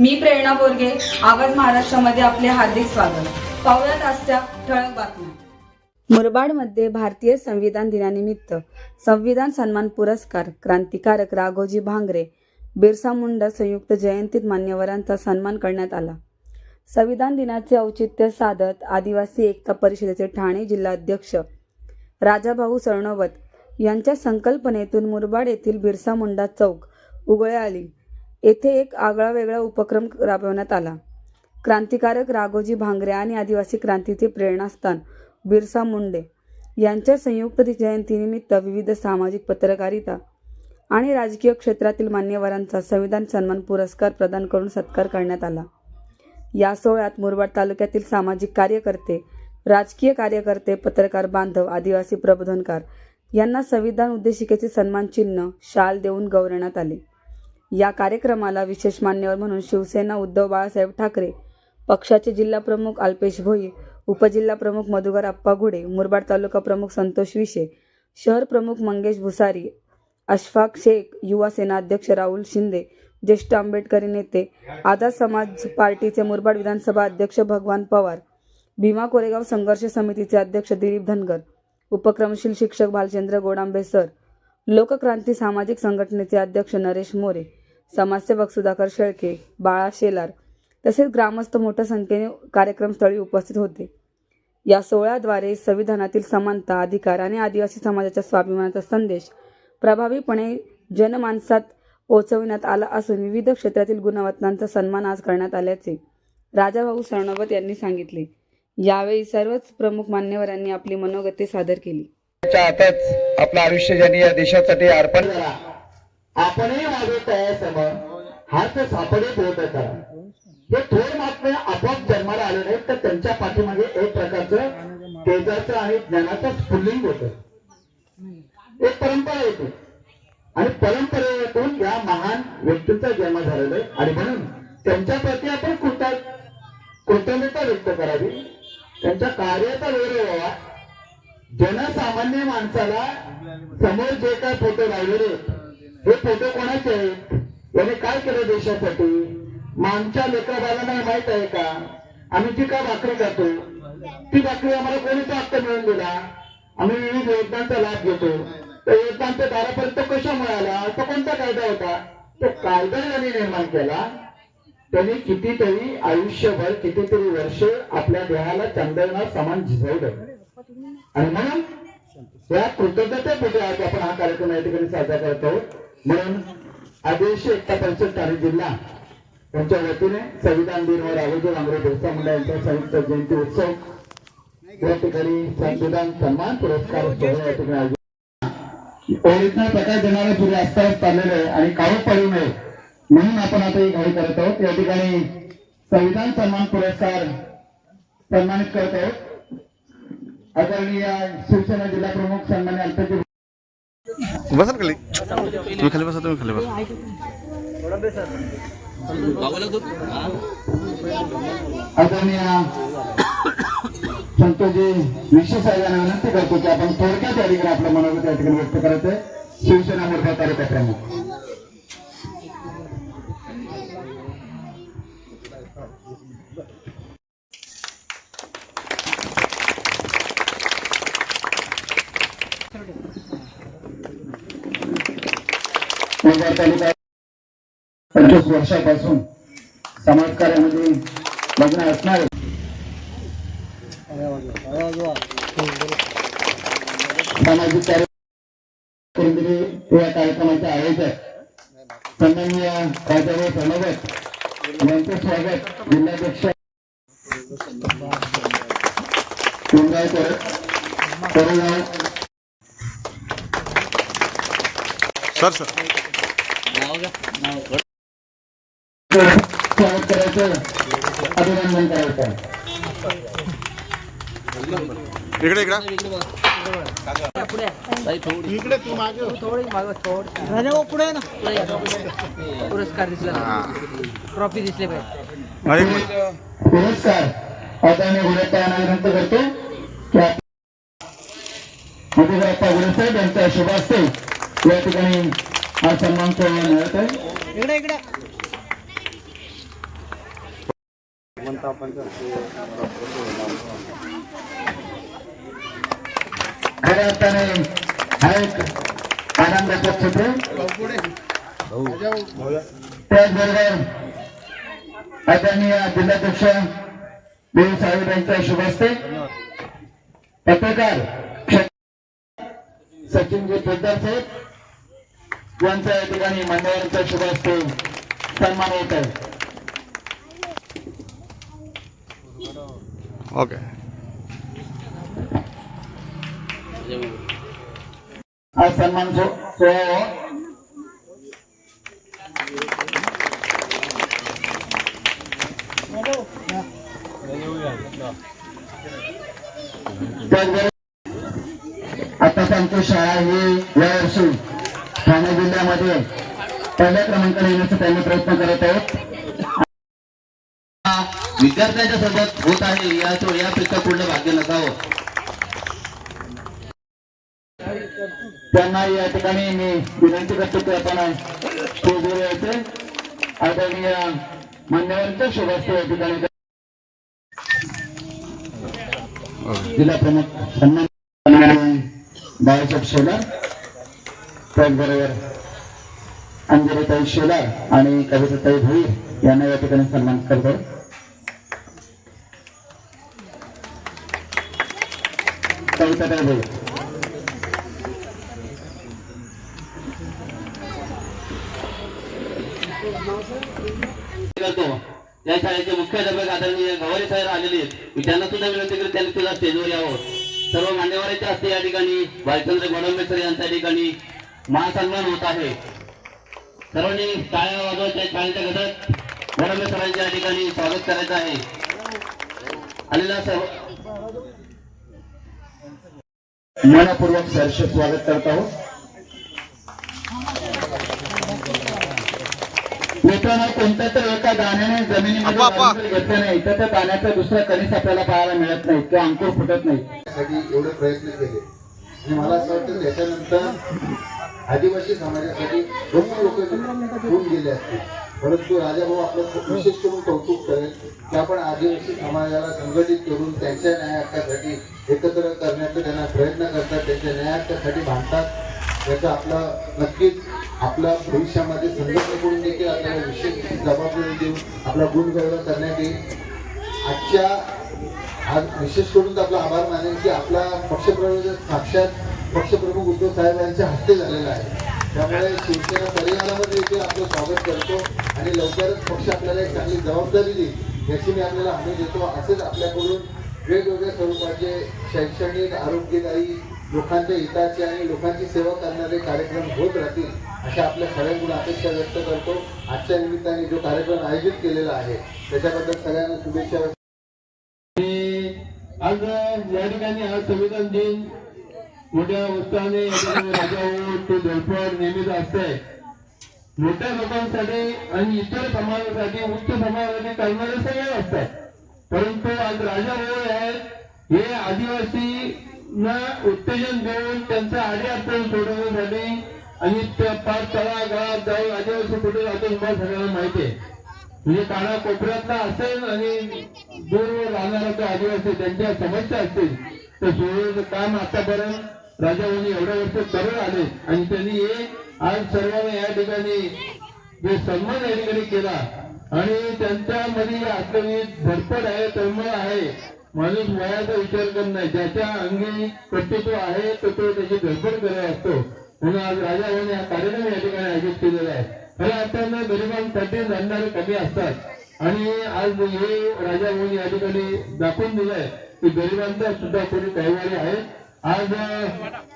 मी प्रेरणा बोरगे आवाज महाराष्ट्रामध्ये आपले हार्दिक स्वागत. पाहुयात आजच्या ठळक बातम्या. मुरबाडमध्ये भारतीय संविधान दिनानिमित्त संविधान सन्मान पुरस्कार क्रांतिकारक राघोजी भांगरे बिरसा मुंडा संयुक्त जयंतीत मान्यवरांचा सन्मान करण्यात आला. संविधान दिनाचे औचित्य साधत आदिवासी एकता परिषदेचे ठाणे जिल्हाध्यक्ष राजाभाऊ सरणोबत यांच्या संकल्पनेतून मुरबाड येथील बिरसा मुंडा चौक उघळे आली. येथे एक आगळा वेगळा उपक्रम राबवण्यात आला. क्रांतिकारक राघोजी भांगरे आणि आदिवासी क्रांतीचे प्रेरणास्थान बिरसा मुंडे यांच्या संयुक्त जयंतीनिमित्त विविध सामाजिक पत्रकारिता आणि राजकीय क्षेत्रातील मान्यवरांचा संविधान सन्मान पुरस्कार प्रदान करून सत्कार करण्यात आला. या सोहळ्यात मुरबाड तालुक्यातील सामाजिक कार्यकर्ते राजकीय कार्यकर्ते पत्रकार बांधव आदिवासी प्रबोधनकार यांना संविधान उद्देशिकेचे सन्मान चिन्ह शाल देऊन गौरवण्यात आले. या कार्यक्रमाला विशेष मान्यवर म्हणून शिवसेना उद्धव बाळासाहेब ठाकरे पक्षाचे जिल्हा प्रमुख अल्पेश भोई उपजिल्हा प्रमुख मधुकर अप्पा घुडे मुरबाड तालुका प्रमुख संतोष विशे शहर प्रमुख मंगेश भुसारी अशफाक शेख युवा सेना अध्यक्ष राहुल शिंदे ज्येष्ठ आंबेडकरी नेते आझाद समाज पार्टीचे मुरबाड विधानसभा अध्यक्ष भगवान पवार भीमा कोरेगाव संघर्ष समितीचे अध्यक्ष दिलीप धनगर उपक्रमशील शिक्षक भालचंद्र गोडांबे सर लोकक्रांती सामाजिक संघटनेचे अध्यक्ष नरेश मोरे समाजसेवक सुधाकर शेळके बाळा शेलार तसेच ग्रामस्थ मोठ्या संख्येने कार्यक्रमस्थळी उपस्थित होते. या सोहळ्याद्वारे संविधानातील समानता अधिकार आणि आदिवासी समाजाच्या स्वाभिमानाचा संदेश प्रभावीपणे जनमानसात पोहोचविण्यात आला असून विविध क्षेत्रातील गुणवत्तांचा सन्मान आज करण्यात आल्याचे राजाभाऊ सरनोबत यांनी सांगितले. यावेळी सर्वच प्रमुख मान्यवरांनी आपली मनोगते सादर केली. आताच आपलं आयुष्य ज्यांनी या देशासाठी अर्पण आपणही माझे समोर हात सापडे बोध करा हे थोर मात्र आपोआप जन्माला आले नाहीत तर त्यांच्या पाठीमागे एक प्रकारचं तेजाचं आणि ज्ञानाचं स्फुल्लिंग होत. एक परंपरा येते आणि परंपरेतून या महान व्यक्तीचा जन्म झालेला आहे. आणि म्हणून त्यांच्याप्रती आपण कृतज्ञ कृतज्ञता व्यक्त करावी. त्यांच्या कार्याचा गौरव व्हावा. जनसामान्य माणसाला समोर जे काय फोटो लावलेले आहेत, हे फोटो कोणाचे आहेत? याने काय केलं देशासाठी? मग आमच्या लेकराबाला माहीत आहे का? आम्ही जी काय भाकरी जातो ती भाकरी आम्हाला कोणीचा हक्क मिळून दिला? आम्ही विविध योजनांचा लाभ घेतो. त्या योजनांच्या दारापर्यंत कशा मिळाला तो कोणता कायदा होता? तो कायदा ज्यांनी निर्माण केला. त्यांनी कितीतरी आयुष्यभर कितीतरी वर्ष आपल्या देहाला चंदना समान झिजवलं. आणि म्हणून या कृतज्ञतेपोटी आज आपण हा कार्यक्रम या ठिकाणी साजरा करतो म्हणून आदिवासी एकता परिषद ठाणे जिल्हा यांच्या वतीने संविधान दिन व राघोजी भांगरे बिरसा मुंडा यांचा संयुक्त जयंती उत्सव या ठिकाणी संविधान सन्मान पुरस्कार सोहळा या ठिकाणी आयोजित प्रकाश देणारे सूर्य अस्तास चाललेले आहे आणि काळू पडू नये म्हणून आपण आता ही घाई करत आहोत. या ठिकाणी संविधान सन्मान पुरस्कार सन्मानित करत आहोत. आदरणीय शिवसेना जिल्हा प्रमुख सन्मान्य अल्पेजी बसा ना खाली. तुम्ही खाली बसा तुम्ही खाली बसा. आदरणीय संतोजी विशेष साहेबांना विनंती करतो की आपण थोडक्यात या ठिकाणी आपलं मनोगत या ठिकाणी व्यक्त करायचं आहे शिवसेना मोठा तालुका प्रमुख तालुका पंचवीस वर्षापासून समाजकार्यामध्ये लग्न असणार सामाजिक कार्य या कार्यक्रमाचे आयोजक सन्माननीय राजाभाऊ प्रणवत यांचे स्वागत जिल्हाध्यक्ष लिंगायकर कोरेगाव सर सर. स्वागत करायचं अभिनंदन करायचं इकडे इकडे पुरस्कार दिसला. ट्रॉफी दिसले पाहिजे. पुरस्कार आदरणीय गुणवत्तांना विनंती करतो की आप- मधुकरप्पा गुळे साहेब यांच्या शुभ हस्ते या ठिकाणी हा सन्मान सोहळा मिळत आहे इकडे इकडे. खऱ्या अर्थाने हा एक आनंदाचा क्षेत्र त्याचबरोबर आदरणीय जिल्हाध्यक्ष देव साहेब यांच्या शुभ हस्ते. पत्रकार सचिनजी पोद्दार साहेब. यांच्या या ठिकाणी मान्यवरांच्या शुभ हस्ते सन्मान होत आहे ओके हा सन्मान सो- सोहळा हो. त्याचबरोबर आताच आमची शाळा ही यावर्षी ठाणे जिल्ह्यामध्ये पहिल्या क्रमांकाला येण्याचा त्यांनी प्रयत्न करत आहेत. विद्यार्थ्यांच्या सोबत होत आहे. या यापेक्षा पूर्ण भाग्य नसावं. त्यांना या ठिकाणी मी विनंती करतो की आपण स्टेजवर यायचे आदरणीय मान्यवरांच्या शुभास्ते या ठिकाणी जिल्हा प्रमुख सन्मान बाळासाहेब शेलार. त्याचबरोबर अंजलीताई शेलार आणि कविताताई भोईर यांना या ठिकाणी सन्मान करतो. कविताताई भोईर. या शाळेचे मुख्याध्यापक आदरणीय गवारी साहेब आलेले आहेत. मी त्यांना सुद्धा विनंती करतो त्यांनी सुद्धा स्टेजवर यावं. सर्व मान्यवरांच्या हस्ते या ठिकाणी भालचंद्र गोडंबेकर यांच्या ठिकाणी महासन्मान होत आहे. सर्वांनी टाळ्या वाजवायच्या शाळेच्या घटक गोडंबे सरांच्या या ठिकाणी स्वागत करायचं आहे. आलेला सर्व मनपूर्वक सहर्ष स्वागत करत आहोत. मित्रांनो कोणत्या तर एका दाण्याने जमिनीमध्ये घेतलं नाही तर त्या दाण्याचा दुसरा कणीस आपल्याला पाहायला मिळत नाही किंवा अंकुर फुटत नाही. साठी एवढे प्रयत्न केले. आणि मला असं वाटतं त्याच्यानंतर आदिवासी समाजासाठी दोन लोक होऊन गेले असतील. परंतु राजाभाऊ आपलं विशेष करून कौतुक करेल की आपण आदिवासी समाजाला संघटित करून त्यांच्या न्याय हक्कासाठी एकत्र करण्याचा त्यांना प्रयत्न करतात त्यांच्या न्याय हक्कासाठी भांडतात याचा आपला नक्कीच आपल्या भविष्यामध्ये संघटनेकडून देखील आपल्याला विशेष जबाबदारी देऊन आपला गुणगौरव करण्यात येईल. आजच्या आज विशेष करून तर आपला आभार मानेल की आपला पक्षप्रवेश साक्षात पक्षप्रमुख उद्धव साहेब यांच्या हस्ते झालेला आहे. त्यामुळे शिवसेना परिवारामध्ये देखील आपलं स्वागत करतो आणि लवकरच पक्ष आपल्याला एक चांगली जबाबदारी देईल याची मी आपल्याला हमी देतो. असेच आपल्याकडून वेगवेगळ्या स्वरूपाचे शैक्षणिक आरोग्यदायी लोकांच्या हिताचे आणि लोकांची सेवा करणारे कार्यक्रम होत राहतील अशा आपल्या सगळ्यांकडून अपेक्षा व्यक्त करतो. आजच्या निमित्ताने जो कार्यक्रम आयोजित केलेला आहे त्याच्याबद्दल सगळ्यांना शुभेच्छा आज या ठिकाणी आज संविधान दिन. मोठ्या उत्साहाने या ठिकाणी राजा होऊन तो धडपड नेहमीच असते मोठ्या लोकांसाठी आणि इतर समाजासाठी उच्च समाजासाठी करणारे सगळे असतात परंतु आज राजा होय आहेत हे आदिवासींना उत्तेजन देऊन त्यांचा आडे अडचण सोडवण्यासाठी आणि त्या पाच तळागाळात जाऊन आदिवासी कुठे जातो तुम्हाला सगळ्यांना माहिती आहे. म्हणजे काना कोपऱ्यातला असेल आणि दूरवर राहणारा जो आदिवासी त्यांच्या समस्या असतील तर सोडवण्याचं काम आतापर्यंत राजाभाऊनी एवढ्या वर्ष करत आले. आणि त्यांनी हे आज सर्वांना या ठिकाणी जे सन्मान या ठिकाणी केला आणि त्यांच्यामध्ये असलेली धडपड आहे तळमळ आहे. माणूस वयाचा विचार करत नाही. ज्याच्या अंगी कर्तृत्व आहे तो तो त्याची धडपड करत असतो. म्हणून आज राजाभाऊने हा कार्यक्रम या ठिकाणी आयोजित केलेला आहे. खऱ्या अर्थानं गरिबांसाठी जाणणारे कमी असतात. आणि आज हे राजा राजाभाऊने या ठिकाणी दाखवून दिलंय की गरिबांचा सुद्धा कोणी कैवारी आहे. आज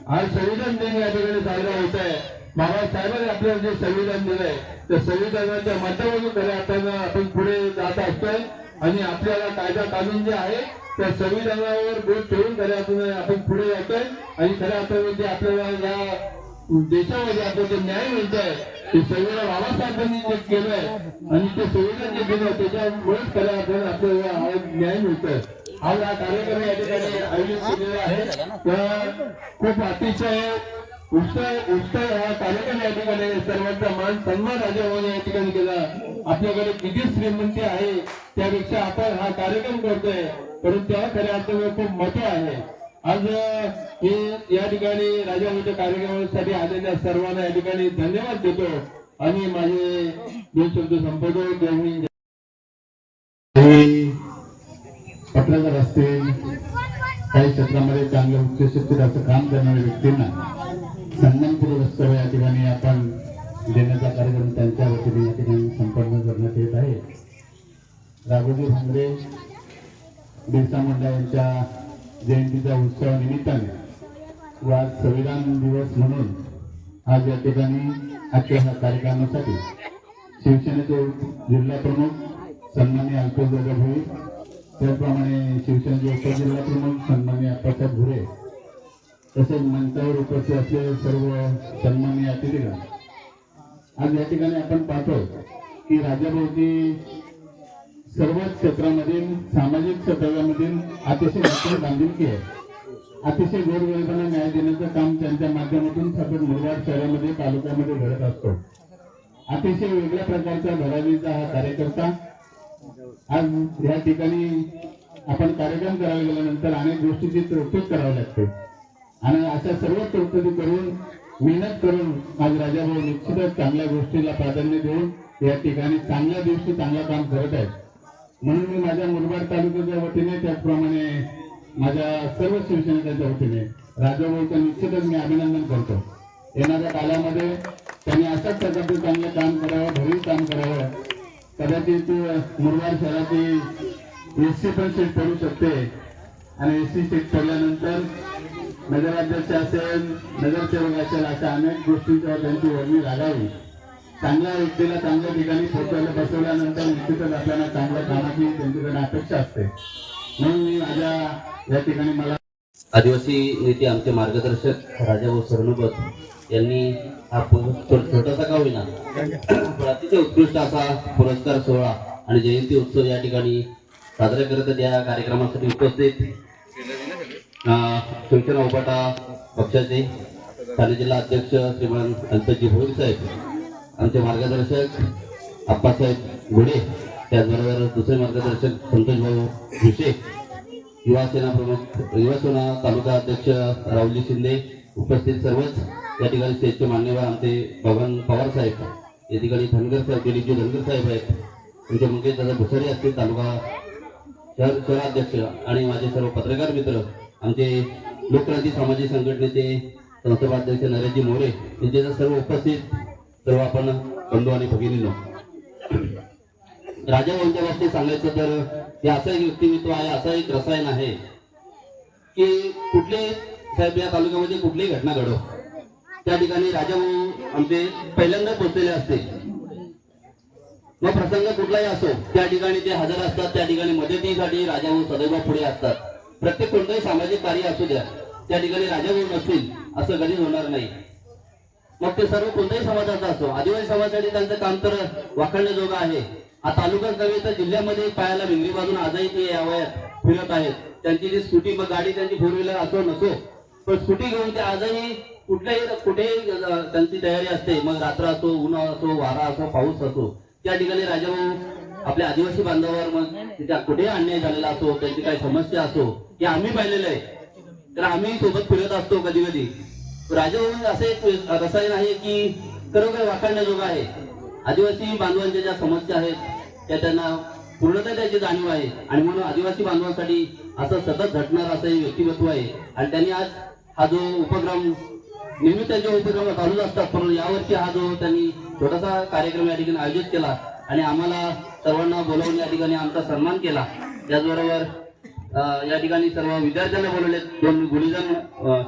आज संविधान दिन या ठिकाणी साजरा होत आहे. बाबासाहेबांनी आपल्याला जे संविधान दिलंय त्या संविधानाच्या माध्यमातून खऱ्या अर्थानं आपण पुढे जात असतोय. आणि आपल्याला कायदा कानून जे आहे त्या संविधानावर बोट ठेवून खऱ्या अर्थानं आपण पुढे जातोय. आणि खऱ्या अर्थानं जे आपल्याला या देशामध्ये आपलं जे न्याय मिळतोय ते संविधान बाबासाहेबांनी जे केलंय आणि ते संविधान जे दिलं त्याच्यामुळेच खऱ्या अर्थानं आपल्याला हा न्याय मिळतोय. आज हा कार्यक्रम या ठिकाणी आयोजित केलेला आहे. तर खूप अतिशय उत्साह उत्साह हा कार्यक्रम या ठिकाणी सर्वांचा मान सन्मान राजाभाऊने या ठिकाणी केला. आपल्याकडे किती श्रीमंती आहे त्यापेक्षा आपण हा कार्यक्रम करतोय. परंतु त्या खऱ्या अर्थानं खूप महत्त्व आहे. आज मी या ठिकाणी राजाभाऊच्या कार्यक्रमासाठी आलेल्या सर्वांना या ठिकाणी धन्यवाद देतो. आणि माझे दोन शब्द संपवतो. जय पत्रकार असतील काही क्षेत्रामध्ये चांगले उच्च शिक्षित असं काम करणाऱ्या व्यक्तींना सन्मानपूर्वक वक्तव्य या ठिकाणी आपण देण्याचा कार्यक्रम त्यांच्या वतीने या ठिकाणी संपन्न करण्यात येत आहे. राघोजी भांगरे बिरसा मुंडा यांच्या जयंतीच्या उत्सवानिमित्ताने व आज संविधान दिवस म्हणून आज या ठिकाणी आजच्या ह्या कार्यक्रमासाठी शिवसेनेचे जिल्हाप्रमुख सन्मान्य अल्पेश दादा भोई त्याचप्रमाणे शिवसेनेचे उपजिल्हाप्रमुख सन्मान्य अप्पासाहेब घुरे तसेच मंचावर उपस्थित असलेले सर्व सन्मान्य अतिथीगण. आज या ठिकाणी आपण पाहतो की राजाभाऊची सर्वच क्षेत्रामधील सामाजिक क्षेत्रामधील अतिशय मोठी बांधिलकी आहे. अतिशय गोरगरिबांना न्याय देण्याचं काम त्यांच्या माध्यमातून सतत मुरबाड शहरामध्ये तालुक्यामध्ये घडत असतो. अतिशय वेगळ्या प्रकारचा भरावीचा हा कार्यकर्ता. आज या ठिकाणी आपण कार्यक्रम करायला गेल्यानंतर अनेक गोष्टीची तरतूद करावी लागते. आणि अशा सर्व तरतुदी करून मेहनत करून आज राजाभाऊ निश्चितच चांगल्या गोष्टीला प्राधान्य देऊन या ठिकाणी चांगल्या दिवशी चांगलं काम करत आहेत. म्हणून मी माझ्या मुरबाड तालुक्याच्या वतीने त्याचप्रमाणे माझ्या सर्व शिवसेनेच्या वतीने राजाभाऊचं निश्चितच मी अभिनंदन करतो. येणाऱ्या काळामध्ये त्यांनी अशाच प्रकारचं चांगलं काम करावं भरीव काम करावं. कदाचित मुरबाड शहराची एस सी पण सीट पडू शकते. आणि एस सी सीट पडल्यानंतर नगराध्यक्ष असेल नगरसेवक असेल अशा अनेक गोष्टींच्यावर त्यांची वर्णी लागावी. चांगल्या व्यक्तीला चांगल्या ठिकाणी पोहोचायला बसवल्यानंतर निश्चितच आपल्याला चांगल्या कामाची त्यांच्याकडे अपेक्षा असते. म्हणून मी माझ्या या ठिकाणी मला आदिवासी नेते आमचे मार्गदर्शक राजाभाऊ सरनोबत यांनी हा पुर- छोटासा का होईना पण अतिशय उत्कृष्ट असा पुरस्कार सोहळा आणि जयंती उत्सव या ठिकाणी साजरा करत या कार्यक्रमासाठी उपस्थित शिवसेना उपाटा पक्षाचे ठाणे जिल्हा अध्यक्ष श्रीमान अल्पजी भोईर साहेब. आमचे मार्गदर्शक आप्पासाहेब घोडे त्याचबरोबर दुसरे मार्गदर्शक संतोष भाऊ युवा युवासेना प्रमुख युवासेना तालुका अध्यक्ष राहुलजी शिंदे उपस्थित सर्वच. या ठिकाणी स्टेजचे मान्यवर आमचे भगवान पवार साहेब या ठिकाणी धनगर साहेब दिलीपजी धनगर साहेब आहेत. त्यांचे मुकेश दादा भुसारी असतील तालुका शहर शहराध्यक्ष आणि माझे सर्व पत्रकार मित्र आमचे लोकक्रांती सामाजिक संघटनेचे संस्थापाध्यक्ष नरेशजी मोरे यांचे सर्व उपस्थित सर्व आपण बंधू आणि भगिनीनो. राजाभाऊंच्या बाबतीत सांगायचं तर हे असं एक व्यक्तिमत्व आहे असं एक रसायन आहे की कुठले साहेब या तालुक्यामध्ये कुठलीही घटना घडो. त्या ठिकाणी राजाभाऊ आमचे पहिल्यांदा पोचलेले असते. मग प्रसंग कुठलाही असो त्या ठिकाणी ते हजर असतात त्या ठिकाणी मदतीसाठी राजाभाऊ सदैव पुढे असतात. प्रत्येक कोणतंही सामाजिक कार्य असू द्या त्या ठिकाणी राजाभाऊ नसतील असं कधीच होणार नाही. मग ते सर्व कोणत्याही समाजाचा असो आदिवासी समाजासाठी त्यांचं काम तर वाखडण्याजोगं आहे. हा तालुकाच नव्हे तर जिल्ह्यामध्ये पायाला भिंगरी बाजून आजही ते यावयात फिरत आहेत. त्यांची जी स्कूटी मग गाडी त्यांची फोर व्हीलर असो नसो पण स्कूटी घेऊन ते आजही कुठल्याही कुठेही त्यांची तयारी असते. मग रात्र असो उन्हा असो वारा असो पाऊस असो त्या ठिकाणी राजाभाऊ आपल्या आदिवासी बांधवावर मग तिच्या कुठेही अन्याय झालेला असो त्यांची काही समस्या असो हे आम्ही पाहिलेलं आहे. तर आम्ही सोबत फिरत असतो कधी कधी राजभवन असं एक रसायन आहे की खरोखर वाखाणण्याजोगं आहे. आदिवासी बांधवांच्या ज्या समस्या आहेत त्या त्यांना पूर्णतः त्याची जाणीव आहे. आणि म्हणून आदिवासी बांधवांसाठी असं सतत झटणार असं हे व्यक्तिमत्व आहे. आणि त्यांनी आज हा जो उपक्रम नेहमी त्यांचे उपक्रम चालूच असतात परंतु यावर्षी हा जो त्यांनी छोटासा कार्यक्रम या ठिकाणी आयोजित केला आणि आम्हाला सर्वांना बोलावून या ठिकाणी आमचा सन्मान केला. त्याचबरोबर या ठिकाणी सर्व विद्यार्थ्यांना बोलवले दोन गुरुजन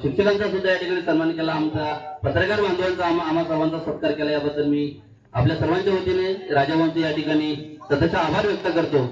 शिक्षकांचा सुद्धा या ठिकाणी सन्मान केला. आमचा पत्रकार बांधवांचा आम्हा सर्वांचा सत्कार केला. याबद्दल मी आपल्या सर्वांच्या वतीने राजाभाऊंचे या ठिकाणी सतत आभार व्यक्त करतो.